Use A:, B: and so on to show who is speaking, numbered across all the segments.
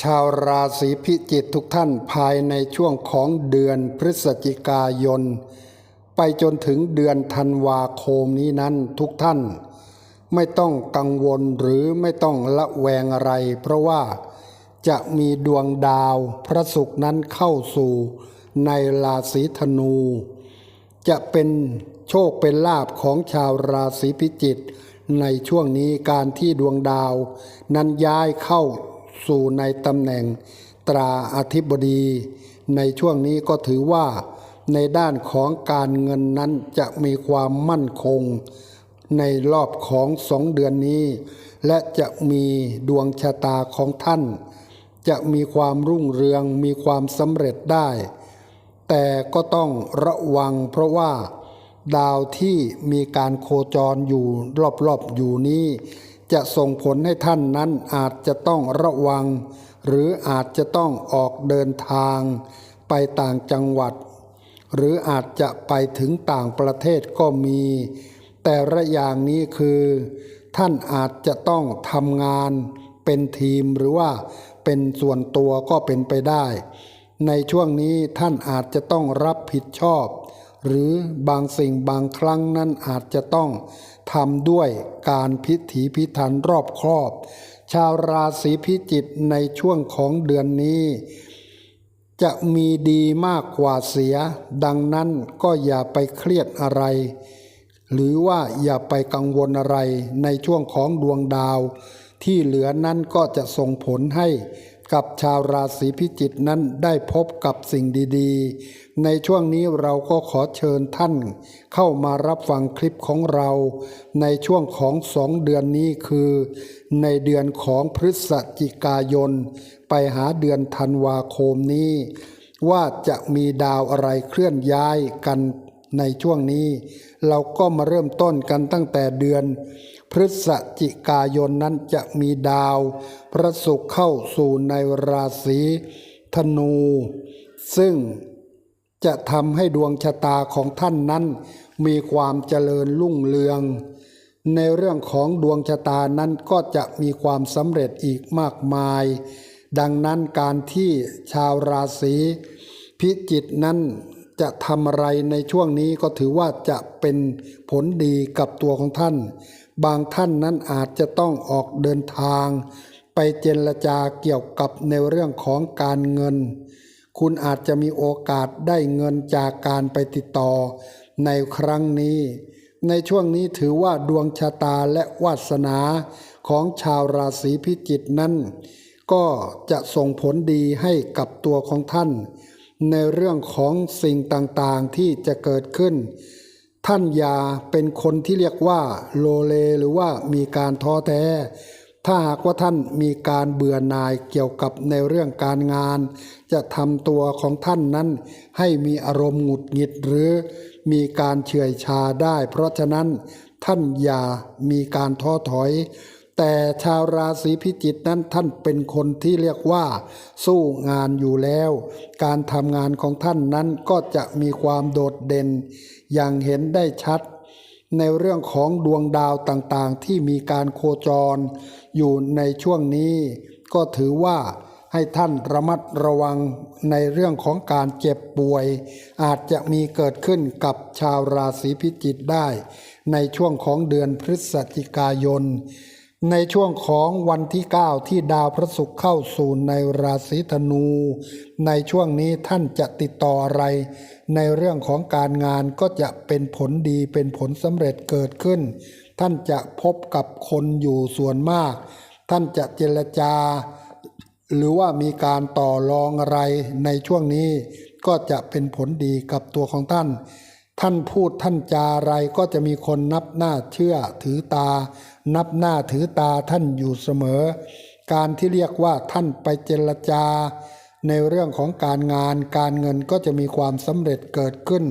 A: ชาวราศีพิจิกทุกท่านภายในช่วงของเดือนพฤศจิกายน ไปจนถึงเดือนธันวาคมนี้นั้นทุกท่าน ไม่ต้องกังวลหรือไม่ต้องละแวงอะไร เพราะว่าจะมีดวงดาวพระศุกร์นั้นเข้าสู่ในราศีธนู จะเป็นโชคเป็นลาภของชาวราศีพิจิกในช่วงนี้การที่ดวงดาว นั้นย้ายเข้า สู่ในตำแหน่งตราอธิบดี ในช่วงนี้ก็ถือว่าในด้านของการเงินนั้นจะมีความมั่นคง ในรอบของสองเดือนนี้ และจะมีดวงชะตาของท่าน จะมีความรุ่งเรืองมีความสำเร็จได้ แต่ก็ต้องระวังเพราะว่า ดาวที่มีการโคจรอยู่รอบๆอยู่นี้ จะส่งผลให้ท่านนั้นอาจจะต้องระวัง หรืออาจจะต้องออกเดินทาง ไปต่างจังหวัด หรืออาจจะไปถึงต่างประเทศก็มี แต่ละอย่างนี้คือ ท่านอาจจะต้องทำงานเป็นทีมหรือว่าเป็นส่วนตัวก็เป็นไปได้ ในช่วงนี้ท่านอาจจะต้องรับผิดชอบ หรือบางสิ่งบางครั้งนั้นอาจจะต้อง ทำด้วยการพิถีพิถันรอบครอบ ชาวราศีพิจิกในช่วงของเดือนนี้ จะมีดีมากกว่าเสีย ดังนั้นก็อย่าไปเครียดอะไร หรือว่าอย่าไปกังวลอะไรในช่วงของดวงดาว ที่เหลือนั้นก็จะส่งผลให้ กับชาวราศีพิจิกนั้นได้พบกับสิ่งดีๆ ในช่วงนี้เราก็ขอเชิญท่าน เข้ามารับฟังคลิปของเรา ในช่วงของสองเดือนนี้คือ ในเดือนของพฤศจิกายน ไปหาเดือนธันวาคมนี้ ว่าจะมีดาวอะไรเคลื่อนย้ายกันในช่วงนี้ เราก็มาเริ่มต้นกันตั้งแต่เดือน พฤศจิกายนนั้นจะมีดาว พระศุกร์เข้าสู่ในราศีธนู ซึ่งจะทำให้ดวงชะตาของท่านนั้น มีความเจริญรุ่งเรือง ในเรื่องของดวงชะตานั้นก็จะมีความสำเร็จอีกมากมาย ดังนั้นการที่ชาวราศีพิจิตนั้นจะทำอะไรในช่วงนี้ก็ถือว่าจะเป็นผลดีกับตัวของท่าน บางท่านนั้นอาจจะต้องออกเดินทาง ไปเจรจาเกี่ยวกับในเรื่องของการเงิน คุณอาจจะมีโอกาสได้เงินจากการไปติดต่อ ในครั้งนี้ ในช่วงนี้ถือว่าดวงชะตาและวาสนาของชาวราศีพิจิกนั้น ก็จะส่งผลดีให้กับตัวของท่าน ในเรื่องของสิ่งต่างๆที่จะเกิดขึ้น ท่านอย่าเป็นคนที่เรียกว่าโลเลหรือว่ามีการท้อแท้ ถ้าหากว่าท่านมีการเบื่อหน่ายเกี่ยวกับในเรื่องการงาน จะทำตัวของท่านนั้น ให้มีอารมณ์หงุดหงิดหรือมีการเฉื่อยชาได้ เพราะฉะนั้นท่านอย่ามีการท้อถอย แต่ชาวราศีพิจิกนั้นท่านเป็นคนที่เรียกว่า สู้งานอยู่แล้ว การทำงานของท่านนั้นก็จะมีความโดดเด่น อย่างเห็นได้ชัด ในเรื่องของดวงดาวต่างๆ ที่มีการโคจร อยู่ในช่วงนี้ ก็ถือว่าให้ท่านระมัดระวังในเรื่องของการเจ็บป่วย อาจจะมีเกิดขึ้นกับชาวราศีพิจิกได้ ในช่วงของเดือนพฤศจิกายน ในช่วงของวันที่ 9 ที่ดาวพระศุกร์เข้าสู่ในราศีธนู ในช่วงนี้ท่านจะติดต่ออะไร ในเรื่องของการงานก็จะเป็นผลดีเป็นผลสำเร็จเกิดขึ้น ท่านจะพบกับคนอยู่ส่วนมาก ท่านจะเจรจา หรือว่ามีการต่อรองอะไรในช่วงนี้ก็จะเป็นผลดีกับตัวของท่าน ท่านพูดท่านจาอะไรก็จะมีคนนับหน้าเชื่อถือตา นับหน้าถือตาท่านอยู่เสมอ การที่เรียกว่าท่านไปเจรจา ในเรื่องของการงานการเงินก็จะมีความสำเร็จเกิดขึ้น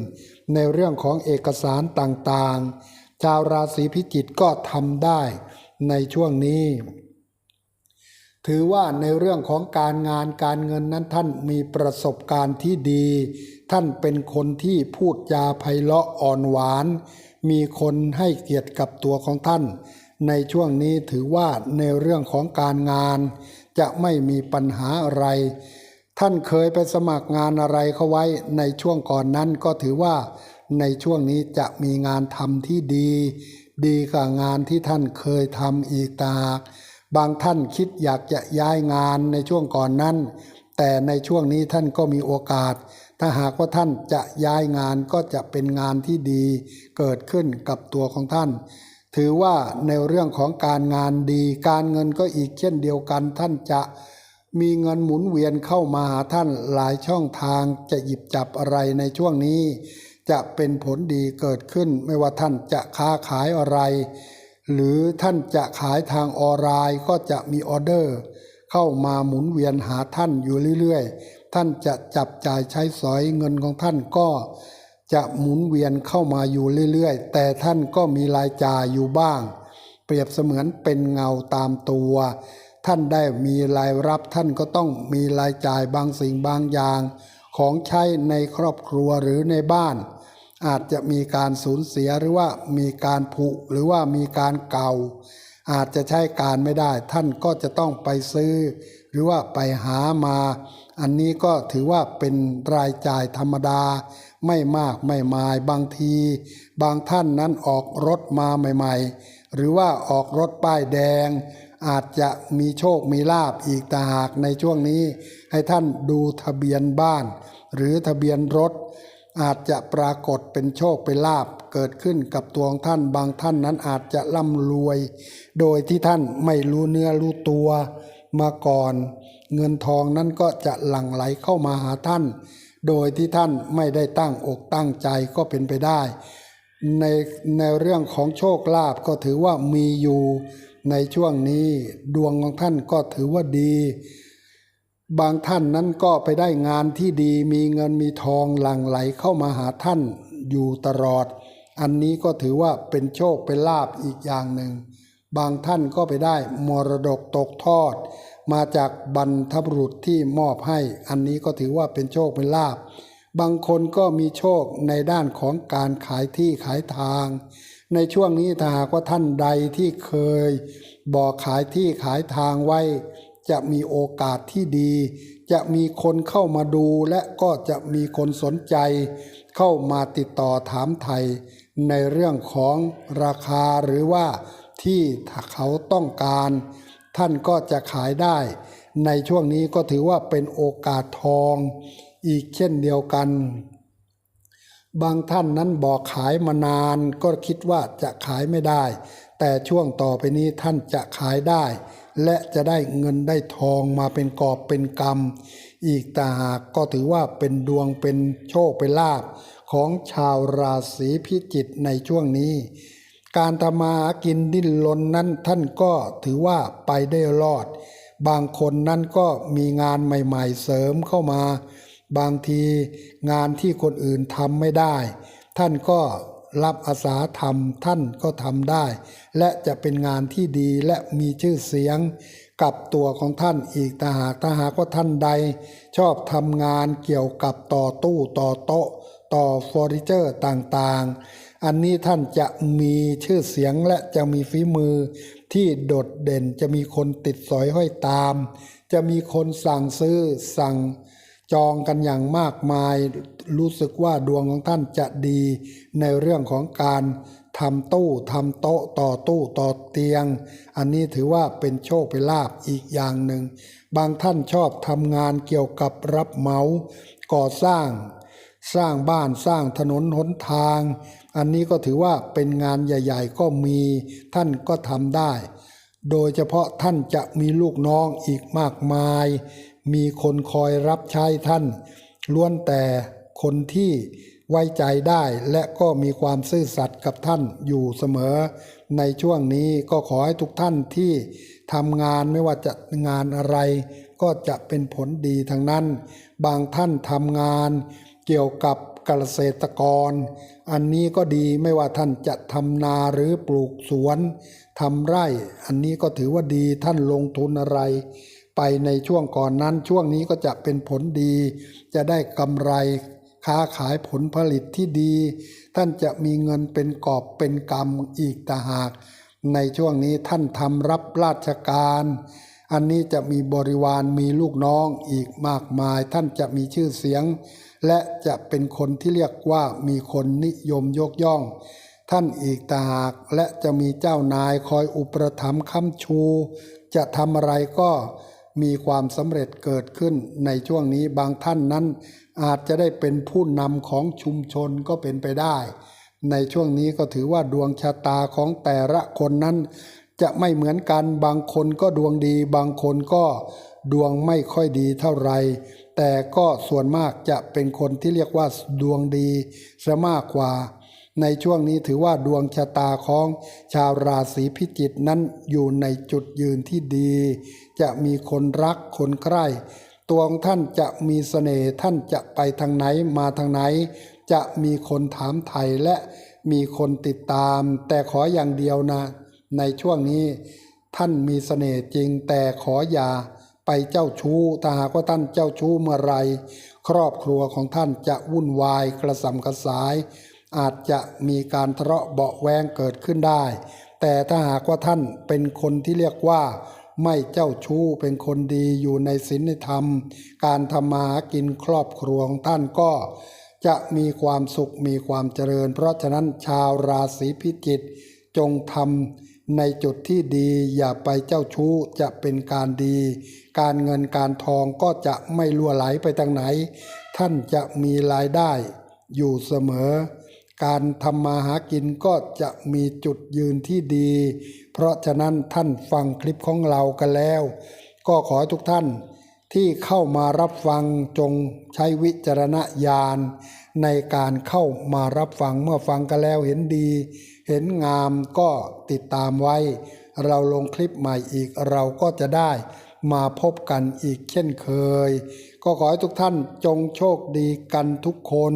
A: ในเรื่องของเอกสารต่างๆ ชาวราศีพิจิกก็ทำได้ในช่วงนี้ ถือว่าในเรื่องของการงานการเงินนั้นท่านมีประสบการณ์ที่ดี ท่านเป็นคนที่พูดจาไพเราะอ่อนหวาน มีคนให้เกียรติกับตัวของท่าน ในช่วงนี้ถือว่าในเรื่องของการงาน จะไม่มีปัญหาอะไร ท่านเคยไปสมัครงานอะไรเข้าไว้ในช่วงก่อนนั้นก็ถือว่า ในช่วงนี้จะมีงานทำที่ดี ดีกว่างานที่ท่านเคยทำอีกตางบางท่านคิดอยากจะย้ายงานในช่วงก่อนนั้น แต่ในช่วงนี้ท่านก็มีโอกาส ถ้าหากว่าท่านจะย้ายงานก็จะเป็นงานที่ดี เกิดขึ้นกับตัวของท่าน ถือว่าในเรื่องของการงานดี การเงินก็อีกเช่นเดียวกัน ท่านจะมีเงินหมุนเวียนเข้ามาหาท่านหลายช่องทางจะหยิบจับอะไรในช่วงนี้ จะเป็นผลดีเกิดขึ้น ไม่ว่าท่านจะค้าขายอะไร หรือท่านจะขายทางออนไลน์ก็จะมีออเดอร์ เข้ามาหมุนเวียนหาท่านอยู่เรื่อยๆ ท่านจะจับจ่ายใช้สอยเงินของท่านก็ จะหมุนเวียนเข้ามาอยู่เรื่อยๆ แต่ท่านก็มีรายจ่ายอยู่บ้าง เปรียบเสมือนเป็นเงาตามตัว ท่านได้มีรายรับท่านก็ต้องมีรายจ่ายบางสิ่งบางอย่าง ของใช้ในครอบครัวหรือในบ้าน อาจจะมีการสูญเสียหรือว่ามีการผุหรือว่ามีการเก่า อาจจะใช้การไม่ได้ ท่านก็จะต้องไปซื้อ หรือว่าไปหามา อันนี้ก็ถือว่าเป็นรายจ่ายธรรมดา ไม่มากไม่มายบางที บางท่านนั้นออกรถมาใหม่ ๆ หรือว่าออกรถป้ายแดง อาจจะมีโชคมีลาบอีกต่างหากในช่วงนี้ ให้ท่านดูทะเบียนบ้าน หรือทะเบียนรถ อาจจะปรากฏเป็นโชคเป็นลาบเกิดขึ้นกับตัวของท่านบางท่านนั้นอาจจะร่ำรวย โดยที่ท่านไม่รู้เนื้อรู้ตัวมาก่อน เงินทองนั้นก็จะหลั่งไหลเข้ามาหาท่าน โดยที่ท่านไม่ได้ตั้งอกตั้งใจก็เป็นไปได้ ในในเรื่องของโชคลาภก็ถือว่ามีอยู่ในช่วงนี้ดวงของท่านก็ถือว่าดี บางท่านนั้นก็ไปได้งานที่ดีมีเงินมีทองหลั่งไหลเข้ามาหาท่านอยู่ตลอด อันนี้ก็ถือว่าเป็นโชคเป็นลาบอีกอย่างหนึ่ง บางท่านก็ไปได้มรดกตกทอด มาจากบรรพบุรุษที่มอบให้ อันนี้ก็ถือว่าเป็นโชคเป็นลาบบางคนก็มีโชคในด้านของการขายที่ขายทาง ในช่วงนี้ถ้าหากว่าท่านใดที่เคย บอกขายที่ขายทางไว้ จะมีโอกาสที่ดี จะมีคนเข้ามาดูและก็จะมีคนสนใจ เข้ามาติดต่อถามไทย ในเรื่องของราคาหรือว่าที่ถ้าเขาต้องการ ท่านก็จะขายได้ ในช่วงนี้ก็ถือว่าเป็นโอกาสทองอีกเช่นเดียวกัน บางท่านนั้นบอกขายมานานก็คิดว่าจะขายไม่ได้ แต่ช่วงต่อไปนี้ท่านจะขายได้ และจะได้เงินได้ทองมาเป็นกอบเป็นกำอีกต่างหากก็ถือว่าเป็นดวงเป็นโชคเป็นลาภของชาวราศีพิจิกในช่วงนี้ การทำมาหากินดิ้นรนนั้นท่านก็ถือว่าไปได้รอด บางคนนั้นก็มีงานใหม่ๆเสริมเข้ามา บางทีงานที่คนอื่นทำไม่ได้ ท่านก็รับอาสาทำท่านก็ทำได้ และจะเป็นงานที่ดีและมีชื่อเสียงกับตัวของท่านอีกถ้าหากถ้าหากว่าท่านใด ชอบทำงานเกี่ยวกับต่อตู้ต่อโต๊ะ ต่อเฟอร์นิเจอร์ต่างๆ อันนี้ท่านจะมีชื่อเสียงและจะมีฝีมือที่โดดเด่นจะมีคนติดสอยห้อยตาม จะมีคนสั่งซื้อสั่งจองกันอย่างมากมาย รู้สึกว่าดวงของท่านจะดีในเรื่องของการทำตู้ทำโต๊ะต่อตู้ต่อเตียง อันนี้ถือว่าเป็นโชคเป็นลาภอีกอย่างหนึ่ง บางท่านชอบทำงานเกี่ยวกับรับเหมาก่อสร้าง สร้างบ้านสร้างถนนหนทาง อันนี้ก็ถือว่าเป็นงานใหญ่ ๆ ก็มีท่านก็ทำได้ โดยเฉพาะท่านจะมีลูกน้องอีกมากมาย มีคนคอยรับใช้ท่าน ล้วนแต่คนที่ไว้ใจได้และก็มีความซื่อสัตย์กับท่านอยู่เสมอ ในช่วงนี้ก็ขอให้ทุกท่านที่ทำงานไม่ว่าจะงานอะไร ก็จะเป็นผลดีทั้งนั้น บางท่านทำงานเกี่ยวกับเกษตรกร อันนี้ก็ดีไม่ว่าท่านจะทำนาหรือปลูกสวนทำไร่ อันนี้ก็ถือว่าดีท่านลงทุนอะไร ไปในช่วงก่อนนั้นช่วงนี้ก็จะเป็นผลดี จะได้กำไรค้าขายผลผลิตที่ดี ท่านจะมีเงินเป็นกอบเป็นกำอีกต่างหาก ในช่วงนี้ท่านทำรับราชการ อันนี้จะมีบริวารมีลูกน้องอีกมากมาย ท่านจะมีชื่อเสียง และจะเป็นคนที่เรียกว่ามีคนนิยมยกย่อง ท่านอีกตางหากและจะมีเจ้านายคอยอุปถัมภ์ค้ำชู จะทำอะไรก็มีความสำเร็จเกิดขึ้นในช่วงนี้บางท่านนั้น อาจจะได้เป็นผู้นำของชุมชนก็เป็นไปได้ ในช่วงนี้ก็ถือว่าดวงชะตาของแต่ละคนนั้น จะไม่เหมือนกันบางคนก็ดวงดี บางคนก็ดวงไม่ค่อยดีเท่าไร แต่ก็ส่วนมากจะเป็นคนที่เรียกว่าดวงดีซะมากกว่า ในช่วงนี้ถือว่าดวงชะตาของชาวราศีพิจิกนั้นอยู่ในจุดยืนที่ดี จะมีคนรักคนใคร่ตัวของท่านจะมีเสน่ห์ท่านจะไปทางไหนมาทางไหน จะมีคนถามไถ่และมีคนติดตาม แต่ขออย่างเดียวนะ ในช่วงนี้ท่านมีเสน่ห์จริงแต่ขออย่าไปเจ้าชู้ถ้าหากว่าท่านเจ้าชู้เมื่อไร ครอบครัวของท่านจะวุ่นวายกระสำกระสาย อาจจะมีการทะเลาะเบาแวงเกิดขึ้นได้ แต่ถ้าหากว่าท่านเป็นคนที่เรียกว่าไม่เจ้าชู้เป็นคนดีอยู่ในศีลธรรม การทำมาหากินครอบครัวของท่านก็จะมีความสุขมีความเจริญ เพราะฉะนั้นชาวราศีพิจิกจงทำ ในจุดที่ดีอย่าไปเจ้าชู้จะเป็นการดี การเงินการทองก็จะไม่ล่วไหลไปทางไหน ท่านจะมีรายได้อยู่เสมอ การทำมาหากินก็จะมีจุดยืนที่ดี เพราะฉะนั้นท่านฟังคลิปของเรากันแล้ว ก็ขอทุกท่านที่เข้ามารับฟังจงใช้วิจารณญาณในการเข้ามารับฟังเมื่อฟังกันแล้วเห็นดี เห็นงามก็ติดตามไว้ เราลงคลิปใหม่อีกเราก็จะได้มาพบกันอีกเช่นเคย ก็ขอให้ทุกท่านจงโชคดีกันทุกคน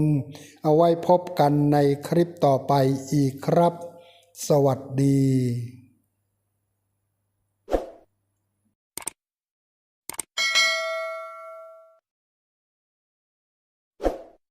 A: เอาไว้พบกันในคลิปต่อไปอีกครับ สวัสดี